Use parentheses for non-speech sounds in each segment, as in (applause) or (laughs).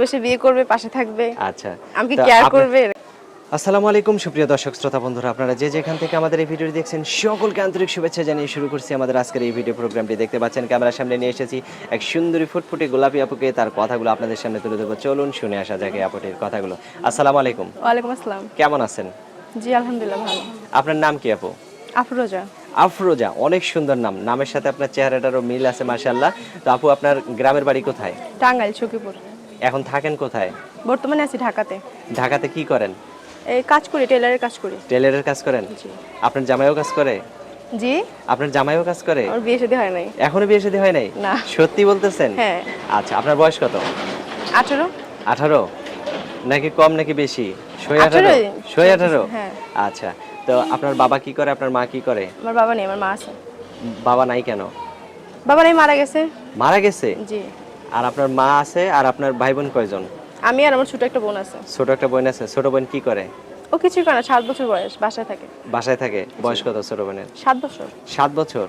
বসে বিয়ে করবে পাশে থাকবে। আচ্ছা। আমাকে কেয়ার করবে। আসসালামু আলাইকুম সুপ্রিয় দর্শক শ্রোতা বন্ধুরা আপনারা যে যেখান থেকে আমাদের এই ভিডিওটি দেখছেন সকলকে আন্তরিক শুভেচ্ছা জানিয়ে শুরু করছি আমাদের আজকের এই ভিডিও প্রোগ্রামটি। দেখতে পাচ্ছেন ক্যামেরার সামনে নিয়ে এসেছি এক সুন্দরী ফুটফুটে গোলাপি আপুকে। তার কথাগুলো আপনাদের সামনে তুলে ধরবো। চলুন শুনে আসা যাক এই আপুটির কথাগুলো। আসসালামু আলাইকুম। ওয়ালাইকুম আসসালাম। কেমন আছেন? জি আলহামদুলিল্লাহ ভালো। আপনার নাম কি আপু? আফরোজা। আফরোজা অনেক সুন্দর নাম। নামের সাথে আপনার চেহারাটারও মিল আছে মাশাল্লাহ তো আপু আপনার গ্রামের বাড়ি কোথায়? টাঙ্গাইল সখীপুর এখন থাকেন কোথায়? বর্তমানে আছি ঢাকাতে। ঢাকাতে কি করেন? এই কাজ করি টেলারের কাজ করি। টেলারের কাজ করেন? জি। আপনার জামাইও কাজ করে? জি। আপনার জামাইও কাজ করে? আমার বিয়ে শাদী হয় নাই। এখনও বিয়ে শাদী হয় নাই? না। সত্যি বলতেছেন? হ্যাঁ। আচ্ছা আপনার বয়স কত? আঠেরো। আঠারো? নাকি কম নাকি বেশি? শোয় আঠারো? আঠারোই। শোয় আঠারো? হ্যাঁ। আচ্ছা তো আপনার বাবা কি করে? আপনার মা কি করে? আমার বাবা নেই আমার মা আছে। বাবা নাই কেন? বাবা নাই মারা গেছে। মারা গেছে? জি। আর আপনার মা আছে আর আপনার ভাই বোন কয়জন? আমি আর আমার ছোট একটা বোন আছে। ছোট একটা বোন আছে ছোট বোন কি করে? ও কিছুই করে না সাত বছর বয়স বাসায় থাকে। বাসায় থাকে বয়স কত ছোট বোনের? সাত বছর। সাত বছর?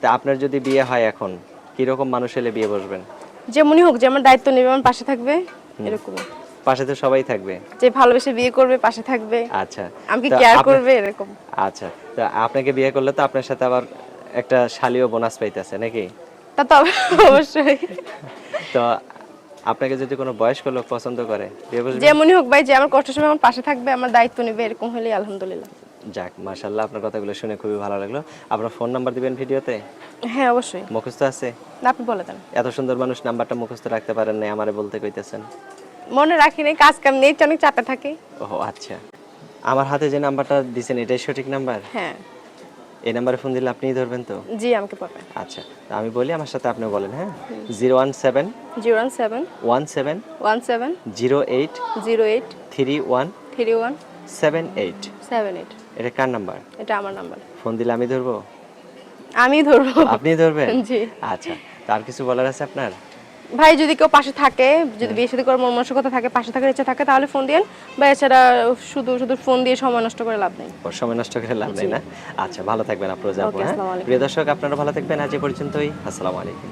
তা আপনার যদি বিয়ে হয় এখন কীরকম মানুষ হলে বিয়ে বসবেন? যেমনই হোক যে আমার দায়িত্ব নেবে আমার পাশে থাকবে এরকম পাশে তো সবাই থাকবে। যে ভালোবেসে বিয়ে করবে পাশে থাকবে। আচ্ছা। আমাকে কেয়ার করবে এরকম। আচ্ছা। তো আপনাকে বিয়ে করলে তো আপনার সাথে আবার একটা শালীয় বোনাস পাইতেছে নাকি? তা তো (laughs) অবশ্যই। তো আপনাকে যদি কোনো বয়স্ক লোক পছন্দ করে যেমনই হোক ভাই যে আমার কষ্ট সময় আমার পাশে থাকবে আমার দায়িত্ব নেবে এরকম হলেই আলহামদুলিল্লাহ। যাক মাশাল্লাহ আপনার কথাগুলো শুনে খুবই ভালো লাগল। আপনার ফোন নাম্বার দিবেন ভিডিওতে? হ্যাঁ অবশ্যই। মুখস্থ আছে? না, আপনি বলে দেন। এত সুন্দর মানুষ নাম্বারটা মুখস্থ রাখতে পারেন না আমারে বলতে কইতেছেন। মনে রাখি নাই কাজ কাম নেই অনেক চাপে থাকে। ও আচ্ছা। আমার হাতে যে নাম্বারটা দিছেন এটাই সঠিক নাম্বার? হ্যাঁ। এই নাম্বারে ফোন দিলে আপনিই ধরবেন তো? জি আমাকে পাবেন। আচ্ছা তা আমি বলি আমার সাথে আপনি বলেন হ্যাঁ? Zero one seven zero one seven one seven one seven zero eight zero eight three one three one seven eight seven eight এটা কার নাম্বার? এটা আমার নাম্বার। ফোন দিলে আমি ধরবো? আমি ধরবো। আপনি ধরবেন? জি। আচ্ছা তার কিছু বলার আছে আপনার? ভাই যদি কেউ পাশে থাকে যদি বিয়ে সাথে করার মনমানসিকতা থাকে পাশে থাকার ইচ্ছা থাকে তাহলে ফোন দিন বা এছাড়া শুধু শুধু ফোন দিয়ে সময় নষ্ট করে লাভ নেই। সময় নষ্ট করে লাভ নেই না? আচ্ছা ভালো থাকবেন আপনার হ্যাঁ। প্রিয় দর্শক আপনারা ভালো থাকবেন। আজ এ পর্যন্তই। আসসালামু আলাইকুম।